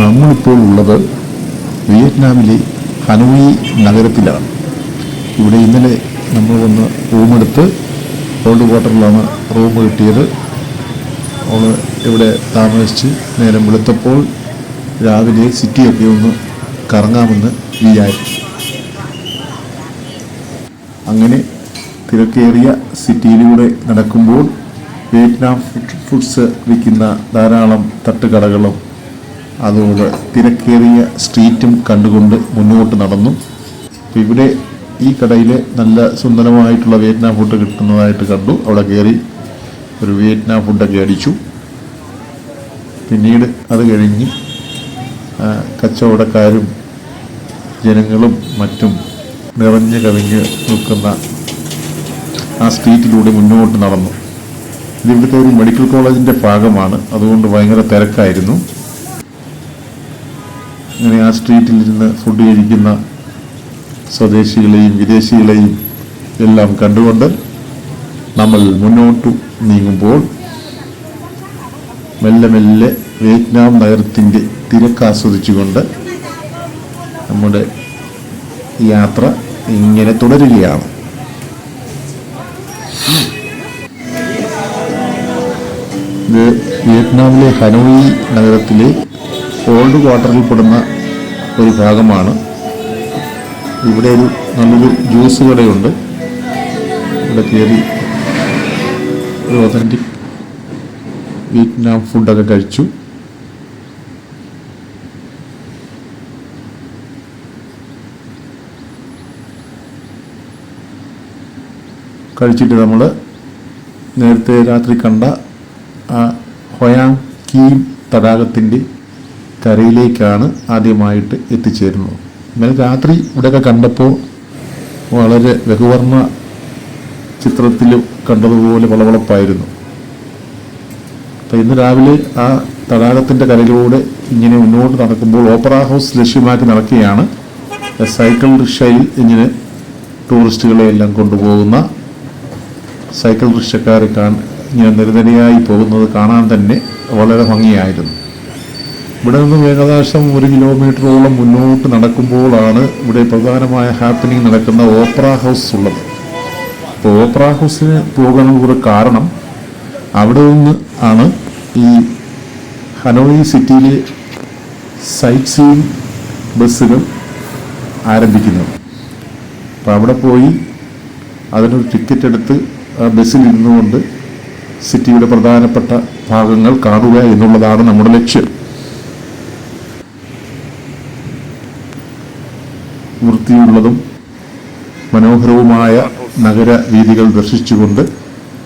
നമ്മളിപ്പോൾ ഉള്ളത് വിയറ്റ്നാമിലെ ഹനോയി നഗരത്തിലാണ്. ഇവിടെ ഇന്നലെ നമ്മൾ വന്ന് റൂമെടുത്ത് ഓൾഡ് വാട്ടറിലാണ് റൂം കിട്ടിയത്. അവൾ ഇവിടെ താമസിച്ച് നേരം വെളുത്തപ്പോൾ രാവിലെ സിറ്റിയൊക്കെ ഒന്ന് കറങ്ങാമെന്ന് വിചാരിച്ചു. അങ്ങനെ തിരക്കേറിയ സിറ്റിയിലൂടെ നടക്കുമ്പോൾ വിയറ്റ്നാം ഫുഡ് ഫുഡ്സ് വിൽക്കുന്ന ധാരാളം തട്ടുകടകളും അതുപോലെ തിരക്കേറിയ സ്ട്രീറ്റും കണ്ടുകൊണ്ട് മുന്നോട്ട് നടന്നു. ഇവിടെ ഈ കടയിൽ നല്ല സുന്ദരമായിട്ടുള്ള വിയറ്റ്നാം ഫുഡ് കിട്ടുന്നതായിട്ട് കണ്ടു. അവിടെ കയറി ഒരു വിയറ്റ്നാം ഫുഡൊക്കെ അടിച്ചു. പിന്നീട് അത് കഴിഞ്ഞ് കച്ചവടക്കാരും ജനങ്ങളും മറ്റും നിറഞ്ഞു കവിഞ്ഞ് നിൽക്കുന്ന ആ സ്ട്രീറ്റിലൂടെ മുന്നോട്ട് നടന്നു. ഇതിവിടുത്തെ ഒരു മെഡിക്കൽ കോളേജിന്റെ ഭാഗമാണ്. അതുകൊണ്ട് ഭയങ്കര തിരക്കായിരുന്നു. അങ്ങനെ ആ സ്ട്രീറ്റിൽ ഇരുന്ന് ഫുഡ് കഴിക്കുന്ന സ്വദേശികളെയും വിദേശികളെയും എല്ലാം കണ്ടുകൊണ്ട് നമ്മൾ മുന്നോട്ട് നീങ്ങുമ്പോൾ മെല്ലെ മെല്ലെ വിയറ്റ്നാം നഗരത്തിന്റെ തിരക്കാസ്വദിച്ചുകൊണ്ട് നമ്മുടെ യാത്ര ഇങ്ങനെ തുടരുകയാണ്. ഇത് വിയറ്റ്നാമിലെ ഹനോയി നഗരത്തിലെ ഓൾഡ് ക്വാർട്ടറിൽ പെടുന്ന ഒരു ഭാഗമാണ്. ഇവിടെ ഒരു നല്ലൊരു ജ്യൂസ് കടയുണ്ട്. ഇവിടെ കയറി ഒരു ഒതന്റിക് വിയറ്റ്നാം ഫുഡൊക്കെ കഴിച്ചു. കഴിച്ചിട്ട് നമ്മൾ നേരത്തെ രാത്രി കണ്ട ആ ഹൊയാങ് കീം തടാകത്തിന്റെ കരയിലേക്കാണ് ആദ്യമായിട്ട് എത്തിച്ചേരുന്നത്. ഇന്നലെ രാത്രി ഇവിടെയൊക്കെ കണ്ടപ്പോൾ വളരെ ലഘുവർണ ചിത്രത്തിൽ കണ്ടതുപോലെ വളവളപ്പായിരുന്നു. അപ്പം ഇന്ന് രാവിലെ ആ തടാകത്തിന്റെ കരയിലൂടെ ഇങ്ങനെ മുന്നോട്ട് നടക്കുമ്പോൾ ഓപ്പറ ഹൗസ് ലക്ഷ്യമാക്കി നടക്കുകയാണ്. സൈക്കിൾ റിക്ഷയിൽ ഇങ്ങനെ ടൂറിസ്റ്റുകളെ എല്ലാം കൊണ്ടുപോകുന്ന സൈക്കിൾ റിക്ഷക്കാരെ കാണാൻ ഇങ്ങനെ നിരനിരയായി പോകുന്നത് കാണാൻ തന്നെ വളരെ ഭംഗിയായിരുന്നു. ഇവിടെ നിന്നും ഏകദേശം ഒരു കിലോമീറ്ററോളം മുന്നോട്ട് നടക്കുമ്പോഴാണ് ഇവിടെ പ്രധാനമായ ഹാപ്പനിങ് നടക്കുന്ന ഓപ്പറ ഹൗസ് ഉള്ളത്. അപ്പോൾ ഓപ്പറ ഹൗസിന് പോകാനുള്ള കാരണം അവിടെ നിന്ന് ആണ് ഈ ഹനോയി സിറ്റിയിലെ സൈറ്റ് സീയിങ് ബസ്സുകൾ ആരംഭിക്കുന്നത്. അപ്പോൾ അവിടെ പോയി അതിനൊരു ടിക്കറ്റ് എടുത്ത് ആ ബസ്സിൽ ഇരുന്നുകൊണ്ട് സിറ്റിയുടെ പ്രധാനപ്പെട്ട ഭാഗങ്ങൾ കാണുക എന്നുള്ളതാണ് നമ്മുടെ ലക്ഷ്യം. വൃത്തിയുള്ളതും മനോഹരവുമായ നഗര രീതികൾ ദർശിച്ചുകൊണ്ട്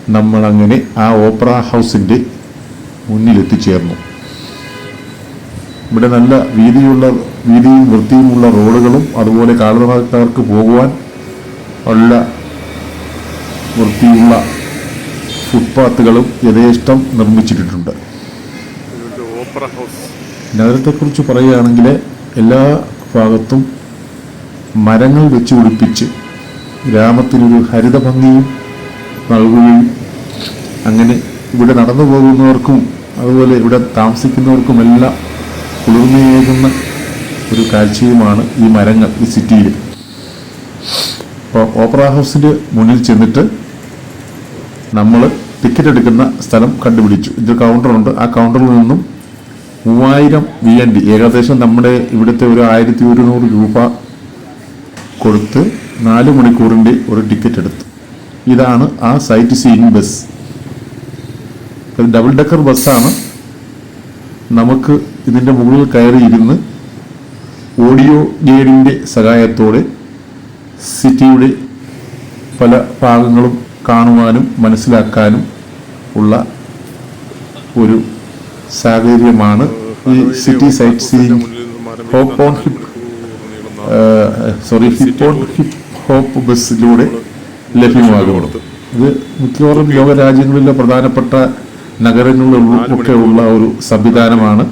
നമ്മൾ അങ്ങനെ ആ ഓപ്പറ ഹൗസിന്റെ മുന്നിലെത്തിച്ചേർന്നു. ഇവിടെ നല്ല വീതിയുള്ള വീതിയും വൃത്തിയുമുള്ള റോഡുകളും അതുപോലെ കാൽനടക്കാർക്ക് പോകുവാൻ ഉള്ള വൃത്തിയുള്ള ഫുട്പാത്തുകളും യഥേഷ്ടം നിർമ്മിച്ചിട്ടുണ്ട് നഗരത്തെക്കുറിച്ച് പറയുകയാണെങ്കിൽ എല്ലാ ഭാഗത്തും മരങ്ങൾ വെച്ച് പിടിപ്പിച്ച് ഗ്രാമത്തിനൊരു ഹരിതഭംഗിയും നൽകുകയും അങ്ങനെ ഇവിടെ നടന്നു പോകുന്നവർക്കും അതുപോലെ ഇവിടെ താമസിക്കുന്നവർക്കുമെല്ലാം കുളിർമയേകുന്ന ഒരു കാഴ്ചയുമാണ് ഈ മരങ്ങൾ ഈ സിറ്റിയിൽ. അപ്പോൾ ഓപ്പറ ഹൗസിന്റെ മുന്നിൽ ചെന്നിട്ട് നമ്മൾ ടിക്കറ്റ് എടുക്കുന്ന സ്ഥലം കണ്ടുപിടിച്ചു. ഇത് കൗണ്ടറുണ്ട് ആ കൗണ്ടറിൽ നിന്നും മൂവായിരം വി എൻ ഡി ഏകദേശം നമ്മുടെ ഇവിടുത്തെ ഒരു ആയിരത്തി ഒരുന്നൂറ് രൂപ കൊടുത്ത് നാല് മണിക്കൂറിന്റെ ഒരു ടിക്കറ്റ് എടുത്തു. ഇതാണ് ആ sightseeing bus double decker ബസ്സാണ് നമുക്ക് ഇതിന്റെ മുകളിൽ കയറി ഇരുന്ന് ഓഡിയോ ഗൈഡിന്റെ സഹായത്തോടെ സിറ്റിയുടെ പല ഭാഗങ്ങളും കാണുവാനും മനസ്സിലാക്കാനും ഉള്ള ഒരു സാഹചര്യമാണ് ഈ city sightseeing hop on hip sorry hip on on hip ബസ്സിലൂടെ ലഭ്യമാകുന്നത് ഇത് മിക്കവാറും ലോക രാജ്യങ്ങളിലെ പ്രധാനപ്പെട്ട നഗരങ്ങളിലൊക്കെ ഉള്ള ഒരു സംവിധാനമാണ്.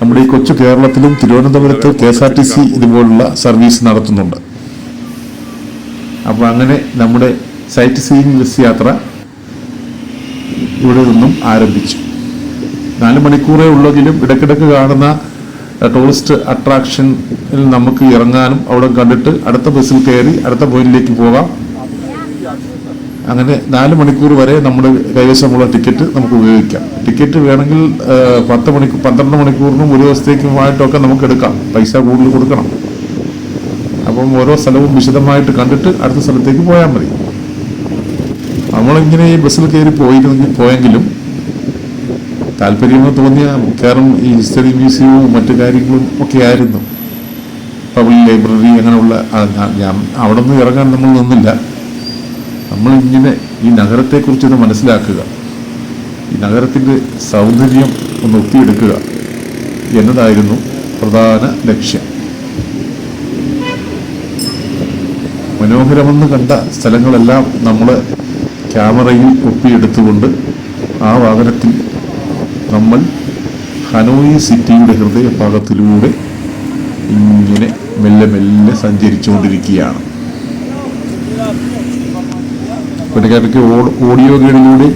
നമ്മുടെ ഈ കൊച്ചു കേരളത്തിലും തിരുവനന്തപുരത്ത് K S R T C ഇതുപോലുള്ള സർവീസ് നടത്തുന്നുണ്ട്. അപ്പോൾ അങ്ങനെ നമ്മുടെ സൈറ്റ് സീയിങ് ബസ് യാത്ര ഇവിടെ നിന്നും ആരംഭിച്ചു. നാല് മണിക്കൂറേ ഉള്ളെങ്കിലും ഇടയ്ക്കിടയ്ക്ക് കാണുന്ന ടൂറിസ്റ്റ് അട്രാക്ഷനിൽ നമുക്ക് ഇറങ്ങാനും അവിടെ കണ്ടിട്ട് അടുത്ത ബസ്സിൽ കയറി അടുത്ത പോയിന്റിലേക്ക് പോകാം. അങ്ങനെ നാല് മണിക്കൂർ വരെ നമ്മുടെ കൈവശമുള്ള ടിക്കറ്റ് നമുക്ക് ഉപയോഗിക്കാം. ടിക്കറ്റ് വേണമെങ്കിൽ പത്ത് മണിക്കൂർ പന്ത്രണ്ട് മണിക്കൂറിനും ഒരു ദിവസത്തേക്കുമായിട്ടൊക്കെ നമുക്ക് എടുക്കാം. പൈസ കൂടുതൽ കൊടുക്കണം. അപ്പം ഓരോ സ്ഥലവും വിശദമായിട്ട് കണ്ടിട്ട് അടുത്ത സ്ഥലത്തേക്ക് പോയാൽ മതി. നമ്മളിങ്ങനെ ഈ ബസ്സിൽ കയറി പോയിരുന്നെങ്കിൽ പോയെങ്കിലും താല്പര്യമെന്ന് തോന്നിയ മിക്കവാറും ഈ ഹിസ്റ്ററി മ്യൂസിയവും മറ്റു കാര്യങ്ങളും ഒക്കെ ആയിരുന്നു. പബ്ലിക് ലൈബ്രറി അങ്ങനെയുള്ള ഞാൻ അവിടെ നിന്ന് ഇറങ്ങാൻ നമ്മൾ നിന്നില്ല. നമ്മളിങ്ങനെ ഈ നഗരത്തെക്കുറിച്ചൊന്ന് മനസ്സിലാക്കുക. ഈ നഗരത്തിന്റെ സൗന്ദര്യം ഒന്ന് ഒത്തിയെടുക്കുക എന്നതായിരുന്നു പ്രധാന ലക്ഷ്യം. മനോഹരമെന്ന് കണ്ട സ്ഥലങ്ങളെല്ലാം നമ്മൾ ക്യാമറയിൽ ഒപ്പിയെടുത്തുകൊണ്ട് ആ വാഹനത്തിൽ നമ്മൾ ഹനോയി സിറ്റിയുടെ ഹൃദയഭാഗത്തിലൂടെ ഇങ്ങനെ മെല്ലെ മെല്ലെ സഞ്ചരിച്ചുകൊണ്ടിരിക്കുകയാണ്. പുള്ളിക്കാർക്ക് ഓഡിയോ ഗൈഡിലൂടെ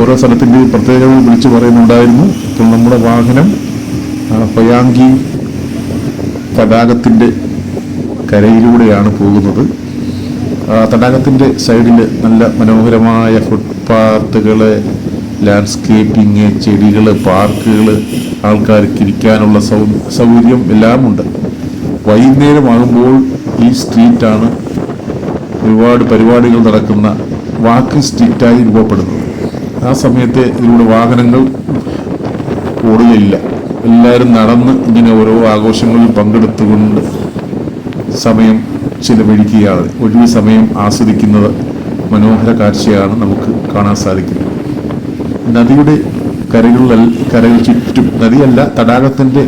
ഓരോ സ്ഥലത്തിന്റെ പ്രത്യേകതകൾ വിളിച്ചു പറയുന്നുണ്ടായിരുന്നു. ഇപ്പോൾ നമ്മുടെ വാഹനം പയാങ്കി തടാകത്തിന്റെ കരയിലൂടെയാണ് പോകുന്നത്. തടാകത്തിന്റെ സൈഡിൽ നല്ല മനോഹരമായ ഫുട്പാത്തുകൾ ലാൻഡ്സ്കേപ്പിംഗ് ചെടികൾ പാർക്കുകൾ ആൾക്കാർക്ക് ഇരിക്കാനുള്ള സൗകര്യം എല്ലാമുണ്ട്. വൈകുന്നേരമാകുമ്പോൾ ഈ സ്ട്രീറ്റാണ് ഒരുപാട് പരിപാടികൾ നടക്കുന്ന വാക്ക് സ്ട്രീറ്റായി രൂപപ്പെടുന്നത്. ആ സമയത്ത് ഇതിലൂടെ വാഹനങ്ങൾ ഓടുകയില്ല. എല്ലാവരും നടന്ന് ഇങ്ങനെ ഓരോ ആഘോഷങ്ങളിൽ പങ്കെടുത്തുകൊണ്ട് സമയം ചിലവഴിക്കുകയാണ്. ഒഴിവ് സമയം ആസ്വദിക്കുന്നത് മനോഹര കാഴ്ചയാണ് നമുക്ക് കാണാൻ സാധിക്കുന്നത്. നദിയുടെ കരകളിൽ കരകൾ ചുറ്റും നദിയല്ല തടാകത്തിന്റെ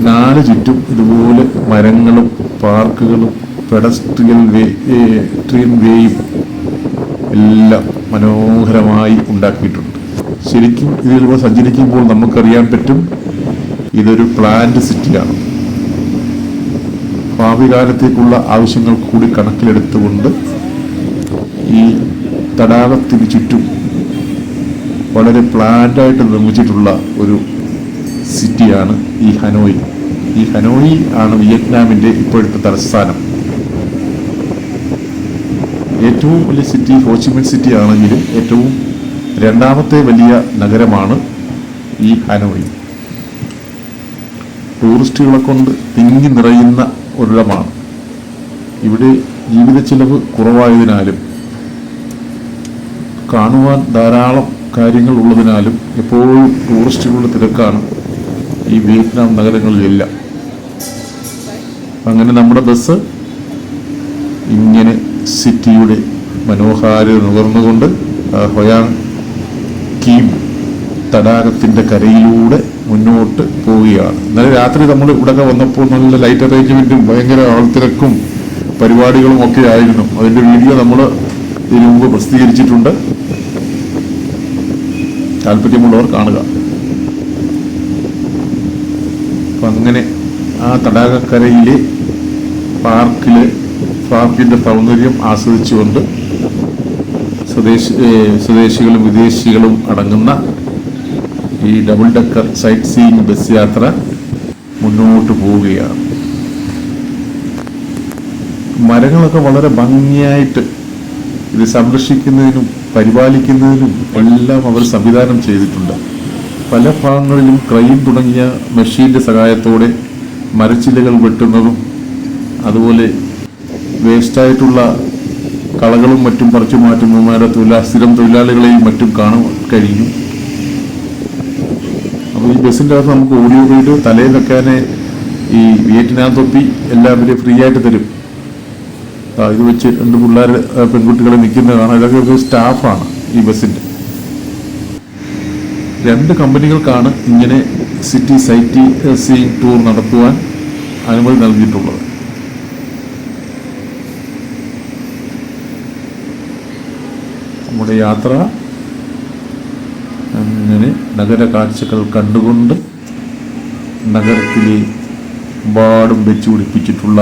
നാല് ചുറ്റും ഇതുപോലെ മരങ്ങളും പാർക്കുകളും പെഡസ്ട്രിയൽ വേ ട്രീം വേയും എല്ലാം മനോഹരമായി ഉണ്ടാക്കിയിട്ടുണ്ട്. ശരിക്കും ഇതിലൂടെ സഞ്ചരിക്കുമ്പോൾ നമുക്കറിയാൻ പറ്റും ഇതൊരു പ്ലാന്റ് സിറ്റിയാണ് ഭാവി കാലത്തേക്കുള്ള ആവശ്യങ്ങൾ കൂടി കണക്കിലെടുത്തുകൊണ്ട് ഈ തടാകത്തിന് ചുറ്റും വളരെ പ്ലാൻഡായിട്ട് നിർമ്മിച്ചിട്ടുള്ള ഒരു സിറ്റിയാണ് ഈ ഹനോയി. ഈ ഹനോയി ആണ് വിയറ്റ്നാമിന്റെ ഇപ്പോഴത്തെ തലസ്ഥാനം. ഏറ്റവും വലിയ സിറ്റി ഹോച്ചിമിൻ സിറ്റി ആണെങ്കിലും ഏറ്റവും രണ്ടാമത്തെ വലിയ നഗരമാണ് ഈ ഹനോയി. ടൂറിസ്റ്റുകളെ കൊണ്ട് തിങ്ങി നിറയുന്ന ഒരിടമാണ്. ഇവിടെ ജീവിത ചിലവ് കുറവായതിനാലും കാണുവാൻ ധാരാളം കാര്യങ്ങൾ ഉള്ളതിനാലും എപ്പോഴും ടൂറിസ്റ്റുകളുടെ തിരക്കാണ് ഈ വിയറ്റ്നാം നഗരങ്ങളിലില്ല. അങ്ങനെ നമ്മുടെ ബസ് ഇങ്ങനെ സിറ്റിയുടെ മനോഹാരിത നുകർന്നുകൊണ്ട് ഹൊയാങ് കീം തടാകത്തിന്റെ കരയിലൂടെ മുന്നോട്ട് പോവുകയാണ്. ഇന്നലെ രാത്രി നമ്മൾ ഇവിടെ വന്നപ്പോൾ നല്ല ലൈറ്റ് അറേഞ്ച്മെന്റും ഭയങ്കര ആൾത്തിരക്കും പരിപാടികളും ഒക്കെ ആയിരുന്നു. അതിന്റെ വീഡിയോ നമ്മൾ ഇതിനു മുമ്പ് പ്രസിദ്ധീകരിച്ചിട്ടുണ്ട്. താല്പര്യമുള്ളവർ കാണുക. അപ്പം അങ്ങനെ ആ തടാകക്കരയിലെ പാർക്കിൽ പാർക്കിന്റെ സൗന്ദര്യം ആസ്വദിച്ചുകൊണ്ട് സ്വദേശി സ്വദേശികളും വിദേശികളും അടങ്ങുന്ന ഈ double decker sightseeing bus യാത്ര മുന്നോട്ട് പോവുകയാണ്. മരങ്ങളൊക്കെ വളരെ ഭംഗിയായിട്ട് ഇത് സംരക്ഷിക്കുന്നതിനും പരിപാലിക്കുന്നതിനും എല്ലാം അവർ സംവിധാനം ചെയ്തിട്ടുണ്ട്. പല ഭാഗങ്ങളിലും ക്രൈം തുടങ്ങിയ മെഷീന്റെ സഹായത്തോടെ മരച്ചില്ലകൾ വെട്ടുന്നതും അതുപോലെ വേസ്റ്റായിട്ടുള്ള കളകളും മറ്റും പറിച്ചു മാറ്റുന്നതുമായ തൊഴിലാ സ്ഥിരം തൊഴിലാളികളെയും മറ്റും കാണാൻ കഴിഞ്ഞു അപ്പോൾ ഈ ബസ്സിന്റെ അകത്ത് നമുക്ക് ഓഡിയോ പോയിട്ട് തലയിൽ വെക്കാനേ ഈ വിയറ്റ്നാം തൊപ്പി എല്ലാവരും ഫ്രീ ആയിട്ട് തരും. ഇത് വെച്ച് രണ്ട് പിള്ളേർ പെൺകുട്ടികളെ നിൽക്കുന്നത് കാണാം ഇതൊക്കെ സ്റ്റാഫാണ് ഈ ബസ്സിന്റെ. രണ്ട് കമ്പനികൾക്കാണ് ഇങ്ങനെ സിറ്റി സൈറ്റി സീ ടൂർ നടത്തുവാൻ അനുമതി നൽകിയിട്ടുള്ളത്. നമ്മുടെ യാത്ര അങ്ങനെ നഗര കാഴ്ചകൾ കണ്ടുകൊണ്ട് നഗരത്തിലെ ഒരുപാടും വെച്ചുപിടിപ്പിച്ചിട്ടുള്ള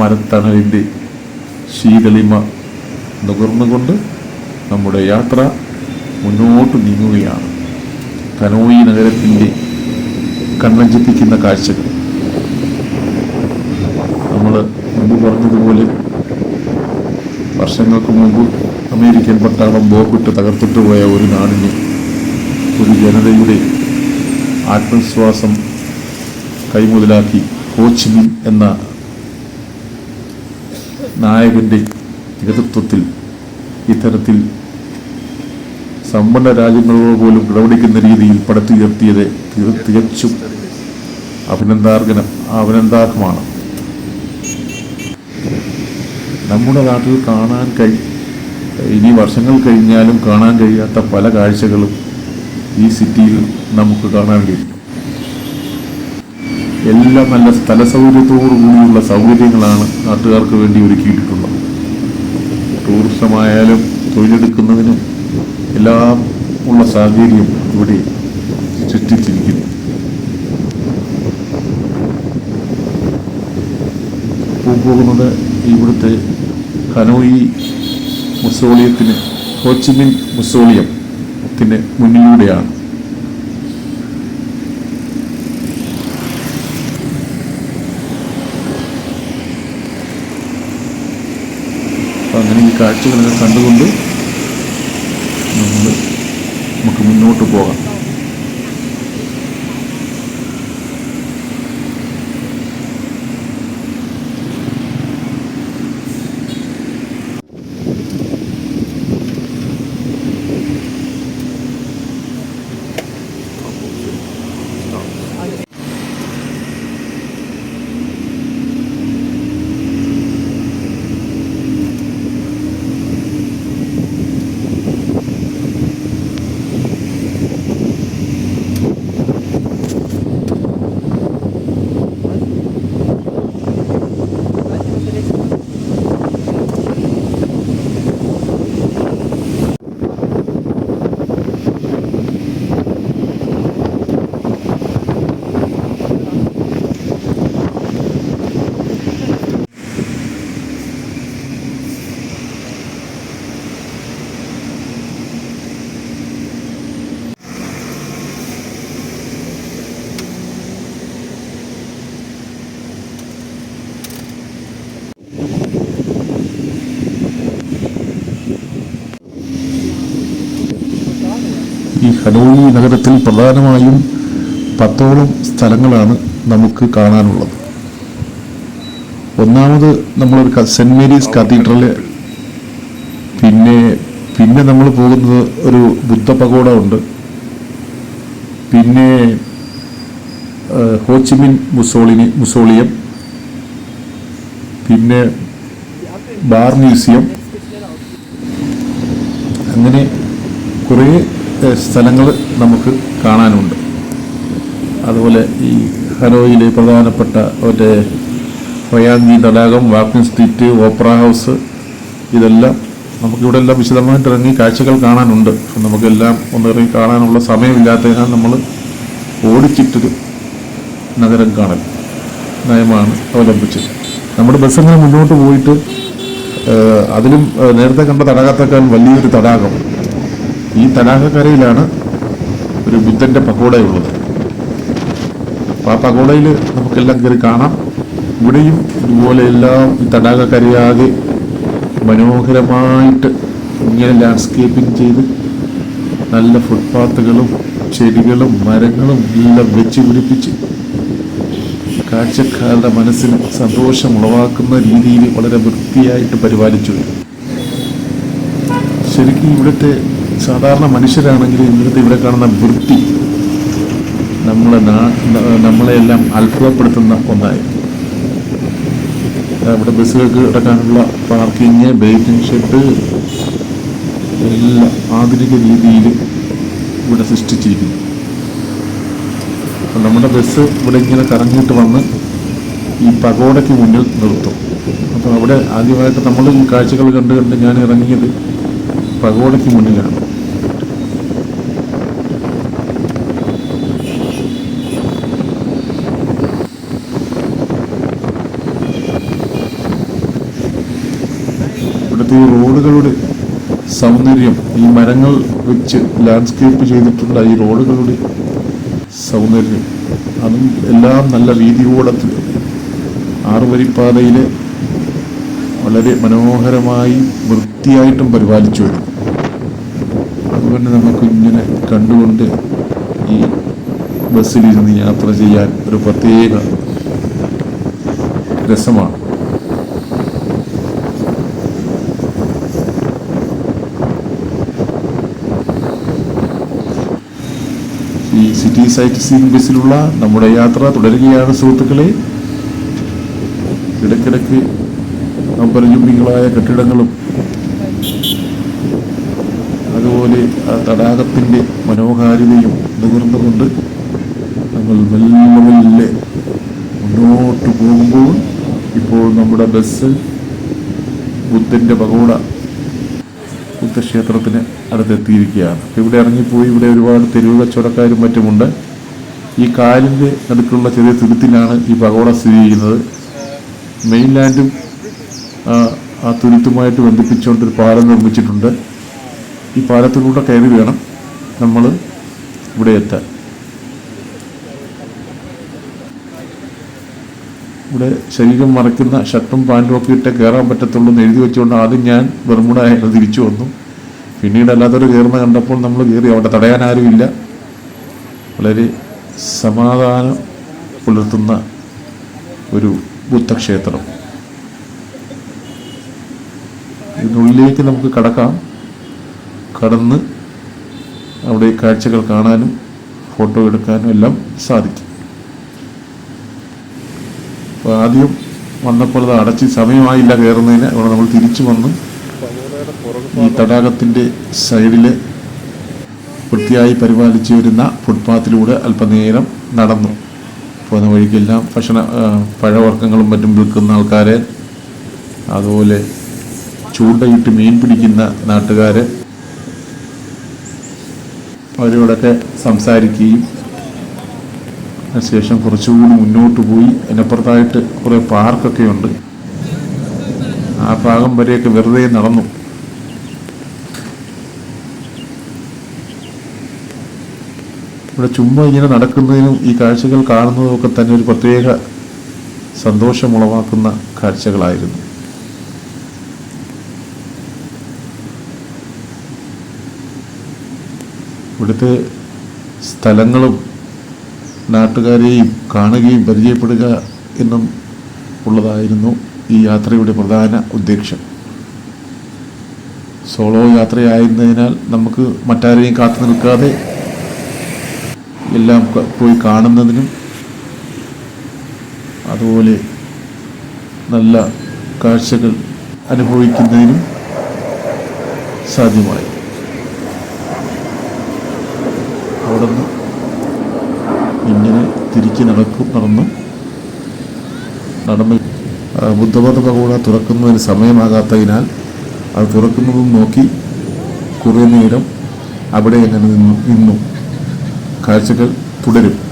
മരത്തണലിന്റെ ശീതളിമ നുകർന്നുകൊണ്ട് നമ്മുടെ യാത്ര മുന്നോട്ട് നീങ്ങുകയാണ്. കനോയി നഗരത്തിന്റെ കണ്ണഞ്ചിപ്പിക്കുന്ന കാഴ്ചകൾ. നമ്മൾ മുമ്പ് പറഞ്ഞതുപോലെ വർഷങ്ങൾക്ക് മുമ്പ് അമേരിക്കൻ പട്ടാളം ബോംബിട്ട് തകർത്തിട്ട് പോയ ഒരു നാടിന് ഒരു ജനതയുടെ ആത്മവിശ്വാസം കൈമുതലാക്കി ഹോച്ചിമിൻ എന്ന നായകന്റെ നേതൃത്വത്തിൽ ഇത്തരത്തിൽ സമ്പന്ന രാജ്യങ്ങളോട് പോലും കിടപിടിക്കുന്ന രീതിയിൽ പടുത്തുയർത്തിയത് തികച്ചും അഭിനന്ദാർഹന അഭിനന്ദാർഹമാണ്. നമ്മുടെ നാട്ടിൽ കാണാൻ കഴി ഇനി വർഷങ്ങൾ കഴിഞ്ഞാലും കാണാൻ കഴിയാത്ത പല കാഴ്ചകളും ഈ സിറ്റിയിൽ നമുക്ക് കാണാൻ കഴിയും. എല്ലാം നല്ല സ്ഥല സൗകര്യത്തോടു കൂടിയുള്ള സൗകര്യങ്ങളാണ് നാട്ടുകാർക്ക് വേണ്ടി ഒരുക്കിയിട്ടുള്ളത്. ടൂറിസമായാലും തൊഴിലെടുക്കുന്നതിനും എല്ലാം ഉള്ള സാഹചര്യം ഇവിടെ സൃഷ്ടിച്ചിരിക്കുന്നു. പോകുന്നത് ഇവിടുത്തെ ഹനോയി മുസോളിയത്തിന് ഹോച്ചിമിൻ മുസോളിയത്തിന് മുന്നിലൂടെയാണ് അപ്പം അങ്ങനെ ഈ കാഴ്ചകളൊക്കെ കണ്ടുകൊണ്ട് നമ്മൾ നമുക്ക് മുന്നോട്ട് പോകാം ഈ ഹനോയി നഗരത്തിൽ പ്രധാനമായും പത്തോളം സ്ഥലങ്ങളാണ് നമുക്ക് കാണാനുള്ളത്. ഒന്നാമത് നമ്മളൊരു സെന്റ് മേരീസ് കത്തീഡ്രൽ പിന്നെ പിന്നെ നമ്മൾ പോകുന്നത് ഒരു ബുദ്ധ പകോട ഉണ്ട്. പിന്നെ Ho Chi Minh Mussolini mausoleum പിന്നെ ബാർ മ്യൂസിയം. അങ്ങനെ കുറേ സ്ഥലങ്ങൾ നമുക്ക് കാണാനുണ്ട്. അതുപോലെ ഈ ഹനോയിലെ പ്രധാനപ്പെട്ട മറ്റേ വയാങ്കി തടാകം വാക്കിംഗ് സ്ട്രീറ്റ് ഓപ്പറ ഹൗസ് ഇതെല്ലാം നമുക്കിവിടെ എല്ലാം വിശദമായിട്ട് ഇറങ്ങി കാഴ്ചകൾ കാണാനുണ്ട്. നമുക്കെല്ലാം ഒന്ന് ഇറങ്ങി കാണാനുള്ള സമയമില്ലാത്തതിനാൽ നമ്മൾ ഓടിച്ചിട്ടൊരു നഗരം കാണൽ നയമാണ് അവലംബിച്ചത്. നമ്മുടെ ബസ് അങ്ങനെ മുന്നോട്ട് പോയിട്ട് അതിലും നേരത്തെ കണ്ട തടാകത്തേക്കാൾ വലിയൊരു തടാകം. ഈ തടാകക്കരയിലാണ് ഒരു ബുദ്ധന്റെ പകോടയുള്ളത് അപ്പോൾ ആ പകോടയിൽ നമുക്കെല്ലാം കയറി കാണാം. ഇവിടെയും ഇതുപോലെ എല്ലാം ഈ തടാകക്കരയാകെ മനോഹരമായിട്ട് ഇങ്ങനെ ലാൻഡ്സ്കേപ്പിംഗ് ചെയ്ത് നല്ല ഫുട്പാത്തുകളും ചെടികളും മരങ്ങളും എല്ലാം വെച്ച് പിടിപ്പിച്ച് കാഴ്ചക്കാരുടെ മനസ്സിന് സന്തോഷം ഉളവാക്കുന്ന രീതിയിൽ വളരെ വൃത്തിയായിട്ട് പരിപാലിച്ചു ശരിക്കും ഇവിടുത്തെ സാധാരണ മനുഷ്യരാണെങ്കിൽ ഇന്നത്തെ ഇവിടെ കാണുന്ന വൃത്തി നമ്മളെ നമ്മളെയെല്ലാം അത്ഭുതപ്പെടുത്തുന്ന ഒന്നായിരുന്നു അവിടെ ബസ്സുകൾക്ക് കിടക്കാനുള്ള പാർക്കിങ് വെയിറ്റിംഗ് ഷെഡ് എല്ലാം ആധുനിക രീതിയിൽ ഇവിടെ സൃഷ്ടിച്ചിരിക്കുന്നു. നമ്മുടെ ബസ് ഇവിടെ ഇങ്ങനെ കറങ്ങിയിട്ട് വന്ന് ഈ പകോടയ്ക്ക് മുന്നിൽ നിർത്തും. അപ്പോൾ അവിടെ ആദ്യമായിട്ട് നമ്മൾ ഈ കാഴ്ചകൾ കണ്ട് കണ്ട് ഞാൻ ഇറങ്ങിയത് പകോടയ്ക്ക് മുന്നിലാണ് ഇവിടുത്തെ ഈ റോഡുകളുടെ സൗന്ദര്യം ഈ മരങ്ങൾ വെച്ച് ലാൻഡ്സ്കേപ്പ് ചെയ്തിട്ടുള്ള ഈ റോഡുകളുടെ സൗന്ദര്യം അതും എല്ലാം നല്ല വീതിയോടത്തിൽ ആറുവരിപ്പാതയിലെ വളരെ മനോഹരമായി വൃത്തിയായിട്ടും പരിപാലിച്ചു വരുന്നു. അതുകൊണ്ട് നമുക്ക് ഇങ്ങനെ കണ്ടുകൊണ്ട് ഈ ബസ്സിലിരുന്ന് യാത്ര ചെയ്യാൻ ഒരു പ്രത്യേക രസമാണ് ഈ സിറ്റി സൈറ്റ് സീൻ ബസ്സിലുള്ള നമ്മുടെ യാത്ര തുടരുകയാണ് സുഹൃത്തുക്കളെ. ഇടയ്ക്കിടയ്ക്ക് അപരിചുംബികളായ കെട്ടിടങ്ങളും അതുപോലെ ആ തടാകത്തിന്റെ മനോഹാരിതയും നുകർന്നുകൊണ്ട് നമ്മൾ മെല്ലെ മെല്ലെ മുന്നോട്ട് പോകുമ്പോൾ ഇപ്പോൾ നമ്മുടെ ബസ് ബുദ്ധന്റെ പകോട ബുദ്ധക്ഷേത്രത്തിന് അടുത്തെത്തിയിരിക്കുകയാണ് ഇവിടെ ഇറങ്ങിപ്പോയി ഇവിടെ ഒരുപാട് തെരുവ് കച്ചവടക്കാരും മറ്റുമുണ്ട്. ഈ കായലിന്റെ അടുക്കുള്ള ചെറിയ തുരുത്തിലാണ് ഈ പകോട സ്ഥിതി ചെയ്യുന്നത്. മെയിൻലാൻഡും ആ, ആ തുരുത്തുമായിട്ട് ബന്ധിപ്പിച്ചുകൊണ്ട് ഒരു പാലം നിർമ്മിച്ചിട്ടുണ്ട്. ഈ പാലത്തിലൂടെ കയറി വേണം നമ്മൾ ഇവിടെ എത്താൻ. ഇവിടെ ശരീരം മറയ്ക്കുന്ന ഷർട്ടും പാന്റും ഒക്കെ ഇട്ട് കയറാൻ പറ്റത്തുള്ളൂ എന്ന് എഴുതി വെച്ചുകൊണ്ട് ആദ്യം ഞാൻ ബർമുടായിട്ട് തിരിച്ചു വന്നു. പിന്നീട് അല്ലാത്തവർ കയറുന്ന കണ്ടപ്പോൾ നമ്മൾ കയറി അവിടെ തടയാൻ ആരുമില്ല. വളരെ സമാധാനം പുലർത്തുന്ന ഒരു ബുദ്ധക്ഷേത്രം. ഇതിനുള്ളിലേക്ക് നമുക്ക് കടക്കാം. കടന്ന് അവിടെ കാഴ്ചകൾ കാണാനും ഫോട്ടോ എടുക്കാനും എല്ലാം സാധിക്കും. അപ്പോൾ ആദ്യം വന്നപ്പോൾ അത് അടച്ച് സമയമായില്ല കയറുന്നതിന്. അവിടെ നമ്മൾ തിരിച്ചു വന്ന്. ഈ തടാകത്തിന്റെ സൈഡിൽ വൃത്തിയായി പരിപാലിച്ചു വരുന്ന ഫുട്പാത്തിലൂടെ അല്പനേരം നടന്നു. പോകുന്ന വഴിക്കെല്ലാം ഭക്ഷണ പഴവർഗങ്ങളും മറ്റും വിൽക്കുന്ന ആൾക്കാരെ അതുപോലെ ചൂണ്ടയിട്ട് മീൻ പിടിക്കുന്ന നാട്ടുകാർ അവരോടൊക്കെ സംസാരിക്കുകയും അതിനുശേഷം കുറച്ചുകൂടി മുന്നോട്ട് പോയി. അതിനപ്പുറത്തായിട്ട് കുറേ പാർക്കൊക്കെ ഉണ്ട്. ആ ഭാഗം വരെയൊക്കെ വെറുതെ നടന്നു. ഇവിടെ ചുമ്മാ ഇങ്ങനെ നടക്കുന്നതിനും ഈ കാഴ്ചകൾ കാണുന്നതും ഒക്കെ തന്നെ ഒരു പ്രത്യേക സന്തോഷമുളവാക്കുന്ന കാഴ്ചകളായിരുന്നു. ഇവിടുത്തെ സ്ഥലങ്ങളും നാട്ടുകാരെയും കാണുകയും പരിചയപ്പെടുക എന്നും ഉള്ളതായിരുന്നു ഈ യാത്രയുടെ പ്രധാന ഉദ്ദേശം സോളോ യാത്രയായിരുന്നതിനാൽ നമുക്ക് മറ്റാരെയും കാത്തു നിൽക്കാതെ എല്ലാം പോയി കാണുന്നതിനും അതുപോലെ നല്ല കാഴ്ചകൾ അനുഭവിക്കുന്നതിനും സാധ്യമായി. അവിടുന്ന് ഇങ്ങനെ തിരിച്ച് നടക്കും നടന്നു. നടന്ന് ബുദ്ധമത പകോട തുറക്കുന്നതിന് സമയമാകാത്തതിനാൽ അത് തുറക്കുന്നതും നോക്കി കുറേ നേരം അവിടെ അങ്ങനെ നിന്നു നിന്നു. കാഴ്ചകൾ തുടരും.